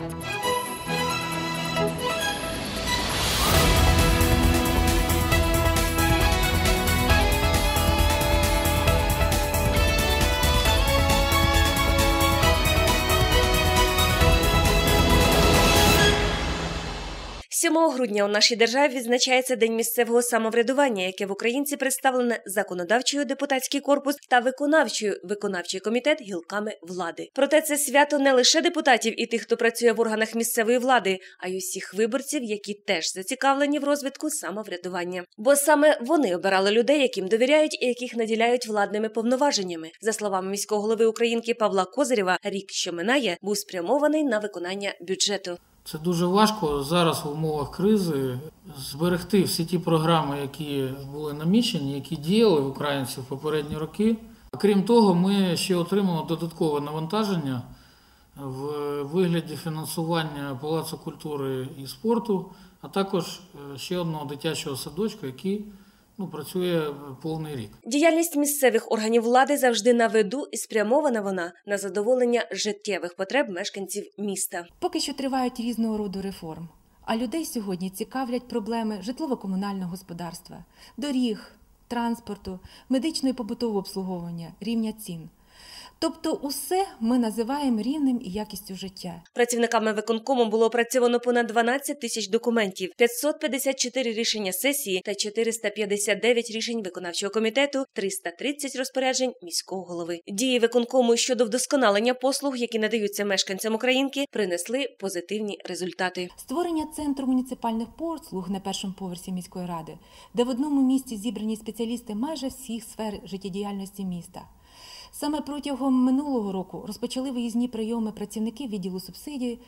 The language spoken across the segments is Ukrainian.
Thank you. 7 грудня у нашій державі відзначається День місцевого самоврядування, яке в Українці представлене законодавчою депутатський корпус та виконавчою виконавчий комітет гілками влади. Проте це свято не лише депутатів і тих, хто працює в органах місцевої влади, а й усіх виборців, які теж зацікавлені в розвитку самоврядування. Бо саме вони обирали людей, яким довіряють і яких наділяють владними повноваженнями. За словами міського голови Українки Павла Козирєва, рік, що минає, був спрямований на виконання бюджету. Це дуже важко зараз в умовах кризи зберегти всі ті програми, які були намічені, які діяли в українців попередні роки. Крім того, ми ще отримали додаткове навантаження в вигляді фінансування Палацу культури і спорту, а також е, ще одного дитячого садочка, який ну, працює повний рік. Діяльність місцевих органів влади завжди на виду і спрямована вона на задоволення життєвих потреб мешканців міста. Поки що тривають різного роду реформ. А людей сьогодні цікавлять проблеми житлово-комунального господарства, доріг, транспорту, медичного і побутового обслуговування, рівня цін. Тобто, усе ми називаємо рівнем і якістю життя. Працівниками виконкому було опрацьовано понад 12 тисяч документів, 554 рішення сесії та 459 рішень виконавчого комітету, 330 розпоряджень міського голови. Дії виконкому щодо вдосконалення послуг, які надаються мешканцям Українки, принесли позитивні результати. Створення центру муніципальних послуг на першому поверсі міської ради, де в одному місці зібрані спеціалісти майже всіх сфер життєдіяльності міста. Саме протягом минулого року розпочали виїзні прийоми працівників відділу субсидій, е,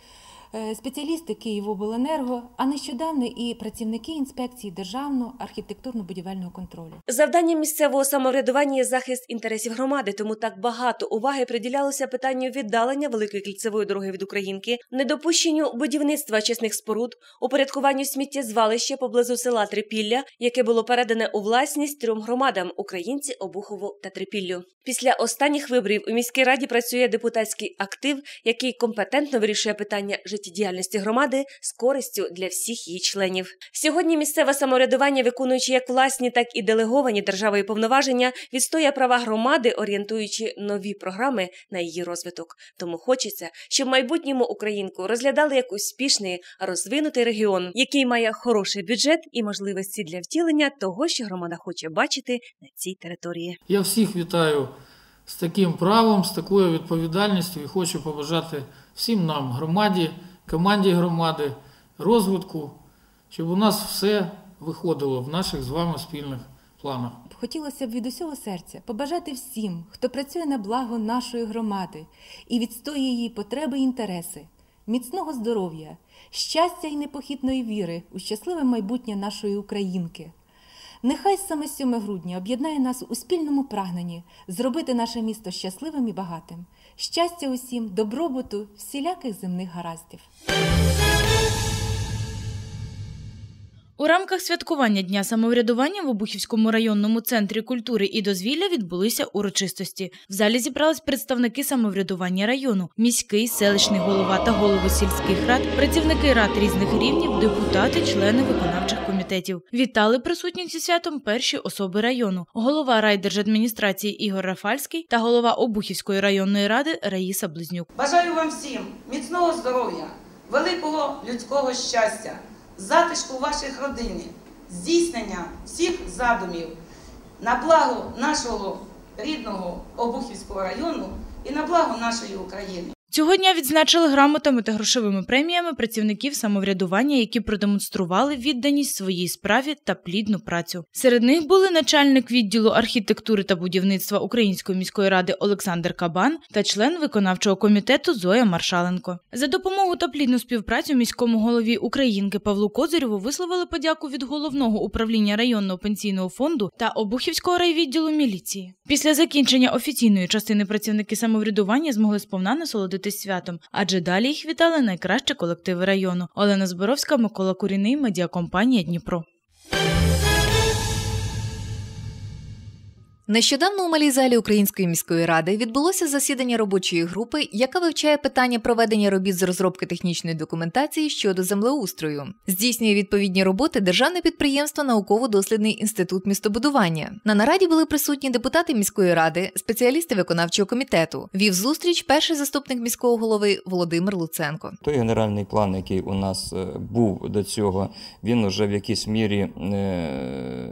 спеціалісти Київобленерго, а нещодавно і працівники інспекції державного архітектурно-будівельного контролю. Завдання місцевого самоврядування є захист інтересів громади, тому так багато уваги приділялося питанню віддалення великої кільцевої дороги від Українки, недопущенню будівництва чесних споруд, упорядкуванню сміттєзвалища поблизу села Трипілля, яке було передане у власність трьом громадам Українці, Обухову та Трипіллю. Після останніх виборів у міській раді працює депутатський актив, який компетентно вирішує питання життєдіяльності громади з користю для всіх її членів. Сьогодні місцеве самоврядування, виконуючи як власні, так і делеговані державою повноваження, відстоює права громади, орієнтуючи нові програми на її розвиток. Тому хочеться, щоб в майбутньому українку розглядали як успішний розвинутий регіон, який має хороший бюджет і можливості для втілення того, що громада хоче бачити на цій території. Я всіх вітаю з таким правом, з такою відповідальністю і хочу побажати всім нам, громаді, команді громади, розвитку, щоб у нас все виходило в наших з вами спільних планах. Хотілося б від усього серця побажати всім, хто працює на благо нашої громади і відстоює її потреби і інтереси, міцного здоров'я, щастя і непохитної віри у щасливе майбутнє нашої українки. Нехай саме 7 грудня об'єднає нас у спільному прагненні зробити наше місто щасливим і багатим. Щастя усім, добробуту, всіляких земних гараздів. У рамках святкування Дня самоврядування в Обухівському районному центрі культури і дозвілля відбулися урочистості. В залі зібрались представники самоврядування району, міський, селищний голова та голови сільських рад, працівники рад різних рівнів, депутати, члени виконавчих комітетів. Вітали присутніх зі святом перші особи району, голова райдержадміністрації Ігор Рафальський та голова Обухівської районної ради Раїса Близнюк. Бажаю вам всім міцного здоров'я, великого людського щастя затишку ваших родин, здійснення всіх задумів на благо нашого рідного Обухівського району і на благо нашої України. Цього дня відзначили грамотами та грошовими преміями працівників самоврядування, які продемонстрували відданість своїй справі та плідну працю. Серед них були начальник відділу архітектури та будівництва Української міської ради Олександр Кабан та член виконавчого комітету Зоя Маршаленко. За допомогу та плідну співпрацю міському голові Українки Павлу Козирєву висловили подяку від головного управління районного пенсійного фонду та Обухівського райвідділу міліції. Після закінчення офіційної частини працівники самоврядування змогли сповна насолодити насолодитись святом, адже далі їх вітали найкращі колективи району. Олена Зборовська, Микола Куріний, медіакомпанія Дніпро. Нещодавно у малій залі Української міської ради відбулося засідання робочої групи, яка вивчає питання проведення робіт з розробки технічної документації щодо землеустрою. Здійснює відповідні роботи державне підприємство Науково-дослідний інститут містобудування. На нараді були присутні депутати міської ради, спеціалісти виконавчого комітету. Вів зустріч перший заступник міського голови Володимир Луценко. Той генеральний план, який у нас е, був до цього, він вже в якійсь мірі е,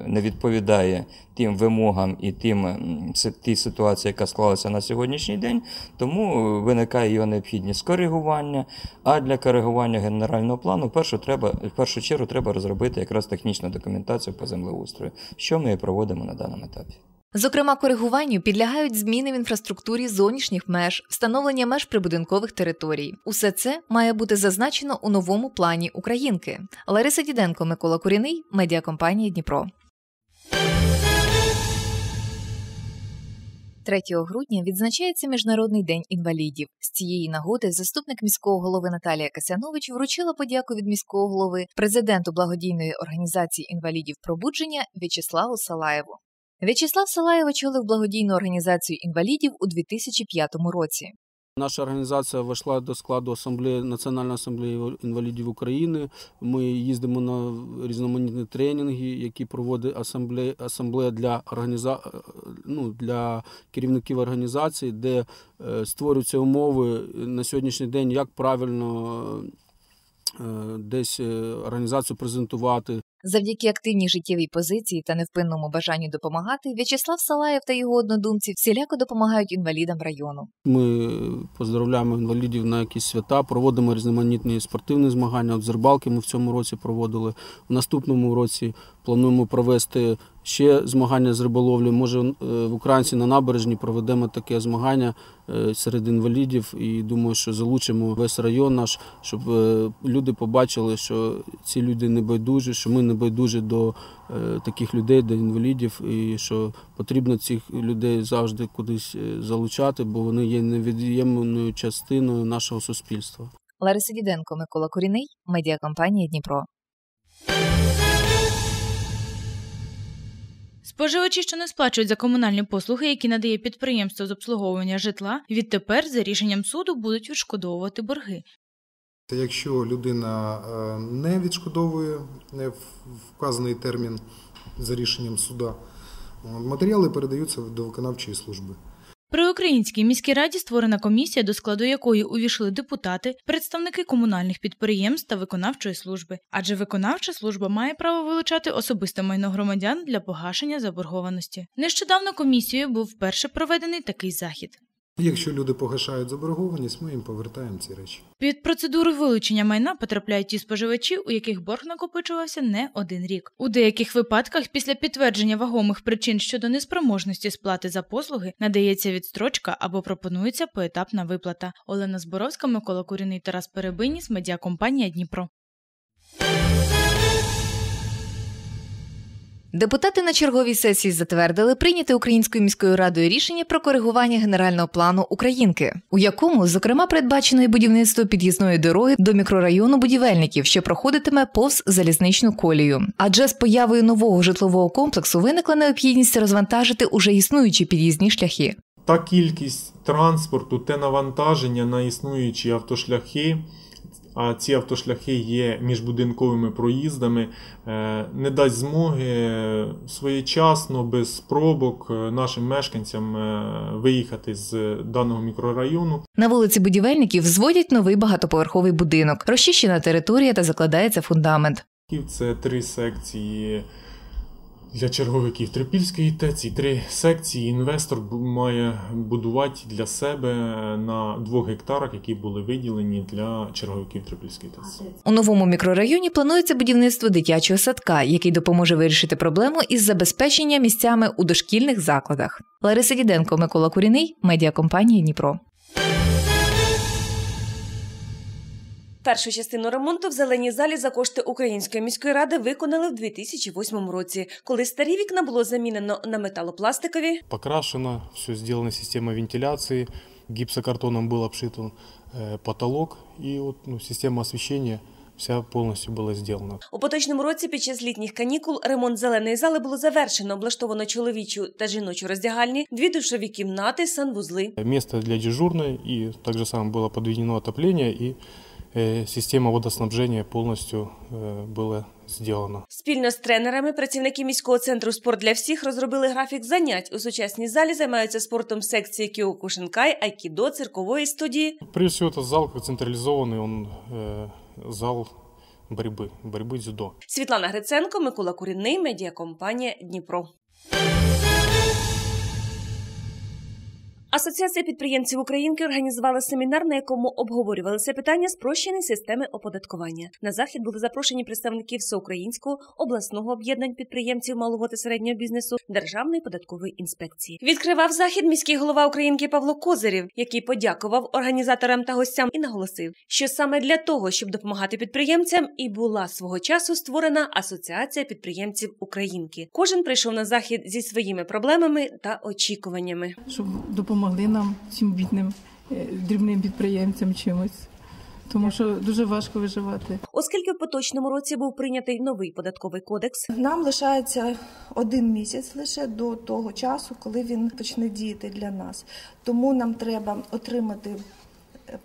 не відповідає тим вимогам і тим тій ситуації, яка склалася на сьогоднішній день. Тому виникає його необхідність коригування. А для коригування генерального плану першу, треба, в першу чергу треба розробити якраз технічну документацію по землеустрою, що ми і проводимо на даному етапі. Зокрема, коригуванню підлягають зміни в інфраструктурі зовнішніх меж, встановлення меж прибудинкових територій. Усе це має бути зазначено у новому плані Українки. Лариса Діденко, Микола Куріний, медіакомпанія Дніпро. 3 грудня відзначається Міжнародний день інвалідів. З цієї нагоди заступник міського голови Наталія Касянович вручила подяку від міського голови президенту благодійної організації інвалідів пробудження В'ячеславу Салаєву. В'ячеслав Салаєв очолив благодійну організацію інвалідів у 2005 році. Наша організація війшла до складу асамблеї Національної асамблеї інвалідів України. Ми їздимо на різноманітні тренінги, які проводить асамблея, асамблея для організа... ну, для керівників організацій, де е, створюються умови на сьогоднішній день, як правильно е, десь е, організацію презентувати, Завдяки активній життєвій позиції та невпинному бажанню допомагати, В'ячеслав Салаєв та його однодумці всіляко допомагають інвалідам району. Ми поздравляємо інвалідів на якісь свята, проводимо різноманітні спортивні змагання. От з рибалки ми в цьому році проводили. В наступному році плануємо провести ще змагання з риболовлі. Може, е, в Українці на набережні проведемо таке змагання е, серед інвалідів. І думаю, що залучимо весь район наш, щоб е, люди побачили, що ці люди не байдужі, що ми не байдужі до таких людей, до інвалідів, і що потрібно цих людей завжди кудись залучати, бо вони є невід'ємною частиною нашого суспільства. Лариса Діденко, Микола Коріний, медіакомпанія Дніпро. Споживачі, що не сплачують за комунальні послуги, які надає підприємство з обслуговування житла, відтепер за рішенням суду будуть відшкодовувати борги. Якщо людина е, не відшкодовує не вказаний термін за рішенням суда, е, матеріали передаються до виконавчої служби. При Українській міській раді створена комісія, до складу якої увійшли депутати, представники комунальних підприємств та виконавчої служби. Адже виконавча служба має право вилучати особисте майно громадян для погашення заборгованості. Нещодавно комісією був вперше проведений такий захід. Якщо люди погашають заборгованість, ми їм повертаємо ці речі. Під процедуру вилучення майна потрапляють ті споживачі, у яких борг накопичувався не один рік. У деяких випадках після підтвердження вагомих причин щодо неспроможності сплати за послуги надається відстрочка або пропонується поетапна виплата. Олена Зборовська, Микола Куріний, Тарас Перебиніс, медіакомпанія Дніпро. Депутати на черговій сесії затвердили прийняте Українською міською радою рішення про коригування генерального плану Українки, у якому, зокрема, передбачено і будівництво під'їзної дороги до мікрорайону будівельників, що проходитиме повз залізничну колію. Адже з появою нового житлового комплексу виникла необхідність розвантажити уже існуючі під'їзні шляхи. Та кількість транспорту, те навантаження на існуючі автошляхи, а ці автошляхи є міжбудинковими проїздами, е, не дасть змоги своєчасно, без пробок е, нашим мешканцям е, виїхати з даного мікрорайону. На вулиці будівельників зводять новий багатоповерховий будинок, розчищена територія та закладається фундамент. Це три секції для черговиків Трипільської ТЕЦ і три секції інвестор має будувати для себе на двох гектарах, які були виділені для черговиків Трипільської ТЕЦ. У новому мікрорайоні планується будівництво дитячого садка, який допоможе вирішити проблему із забезпечення місцями у дошкільних закладах. Лариса Діденко, Микола Куріний, медіакомпанія Дніпро. Першу частину ремонту в зеленій залі за кошти Української міської ради виконали в 2008 році, коли старі вікна було замінено на металопластикові. покрашено, все сделана система вентиляции, гипсокартоном был обшит э, потолок и вот, ну, система освещения, вся полностью была сделана. У поточному році під час літніх канікул ремонт зеленої зали було завершено. Облаштовано чоловічу та жіночу роздягальні, дві душові кімнати, санвузли. Место для дежурной и также само было подведено отопление и э, система водоснабжения полностью э, была сделана. Спільно з тренерами працівники міського центру спорт для всіх розробили графік занять. У сучасній залі займаються спортом секції кіокушинкай, айкідо, циркової студії. Прежде всего, это зал как централизованный, он э, зал борьбы, борьбы дзюдо. Світлана Гриценко, Микола Курінний, медіакомпанія Дніпро. Асоціація підприємців Українки організувала семінар, на якому обговорювали це питання спрощеної системи оподаткування. На захід були запрошені представники всеукраїнського обласного об'єднань підприємців малого та середнього бізнесу Державної податкової інспекції. Відкривав захід міський голова Українки Павло Козирів, який подякував організаторам та гостям і наголосив, що саме для того, щоб допомагати підприємцям, і була свого часу створена Асоціація підприємців Українки. Кожен прийшов на захід зі своїми проблемами та очікуваннями. щоб допомогли нам цим бідним е, дрібним підприємцям чимось. Тому що дуже важко виживати. Оскільки в поточному році був прийнятий новий податковий кодекс, Нам лишається один місяць лише до того часу, коли він почне діяти для нас. Тому нам треба отримати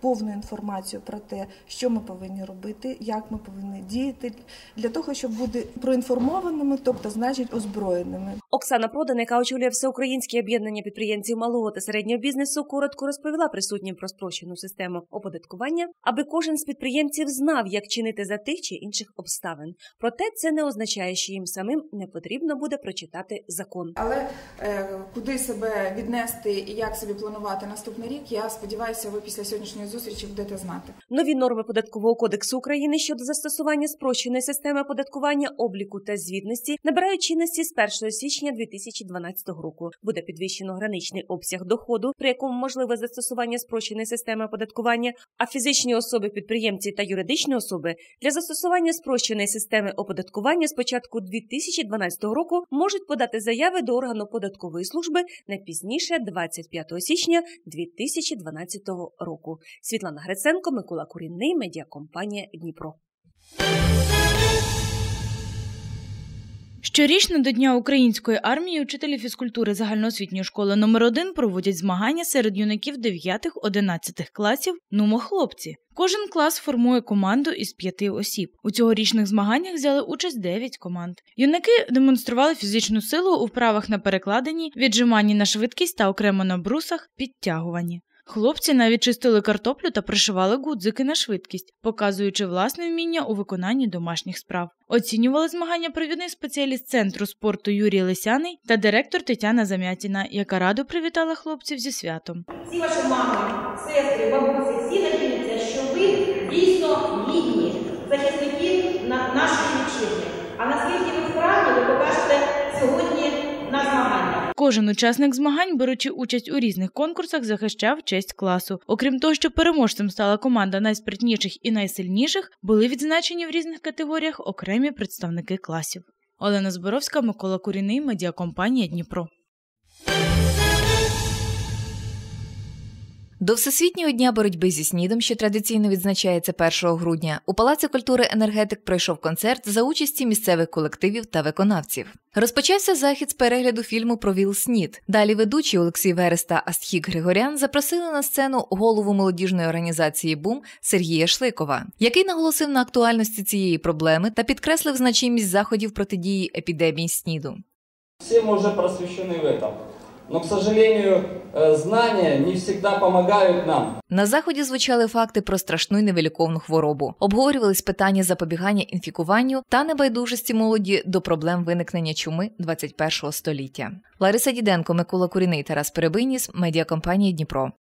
повну інформацію про те, що ми повинні робити, як ми повинні діяти, для того, щоб бути проінформованими, тобто, значить, озброєними. Оксана Продан, яка очолює всеукраїнське об'єднання підприємців малого та середнього бізнесу, коротко розповіла присутнім про спрощену систему оподаткування, аби кожен з підприємців знав, як чинити за тих чи інших обставин. Проте це не означає, що їм самим не потрібно буде прочитати закон. Але е, куди себе віднести і як собі планувати наступний рік, я сподіваюся, ви після сьогоднішньої зустрічі будете знати. Нові норми податкового кодексу України щодо застосування спрощеної системи оподаткування, обліку та звітності набирають чинності з 1 січня 2012 року. Буде підвищено граничний обсяг доходу, при якому можливе застосування спрощеної системи оподаткування, а фізичні особи, підприємці та юридичні особи для застосування спрощеної системи оподаткування з початку 2012 року можуть подати заяви до органу податкової служби не пізніше 25 січня 2012 року. Світлана Гриценко, Микола Курінний, медіакомпанія Дніпро. Щорічно до Дня української армії учителі фізкультури загальноосвітньої школи номер 1 проводять змагання серед юнаків 9-11 класів «Нумо хлопці». Кожен клас формує команду із п'яти осіб. У цьогорічних змаганнях взяли участь 9 команд. Юнаки демонстрували фізичну силу у вправах на перекладенні, віджиманні на швидкість та окремо на брусах підтягуванні. Хлопці навіть чистили картоплю та пришивали гудзики на швидкість, показуючи власне вміння у виконанні домашніх справ. Оцінювали змагання провідний спеціаліст центру спорту Юрій Лисяний та директор Тетяна Замятіна, яка радо привітала хлопців зі святом. Всі ваші мами, сестри, бабусі, всі надіються, що ви дійсно гідні захисники на нашої вітчизни. А наскільки ви вправні, ви покажете сьогодні на змагання. Кожен учасник змагань, беручи участь у різних конкурсах, захищав честь класу. Окрім того, що переможцем стала команда найспритніших і найсильніших, були відзначені в різних категоріях окремі представники класів. Олена Зборовська, Микола Куріний, медіакомпанія Дніпро. До Всесвітнього дня боротьби зі снідом, що традиційно відзначається 1 грудня, у Палаці культури енергетик пройшов концерт за участі місцевих колективів та виконавців. Розпочався захід з перегляду фільму про ВІЛ СНІД. Далі ведучі Олексій Верес та Астхік Григорян запросили на сцену голову молодіжної організації Бум Сергія Шликова, який наголосив на актуальності цієї проблеми та підкреслив значимість заходів протидії епідемії СНІДу. Все мы уже просвещены в этом. Но, к сожалению, э, знания не всегда помогают нам. На заході звучали факти про страшну й невиліковну хворобу. Обговорювались питання запобігання інфікуванню та небайдужості молоді до проблем виникнення чуми 21 століття. Лариса Діденко, Микола Куріний, Тарас Перебиніс, медіакомпанія Дніпро.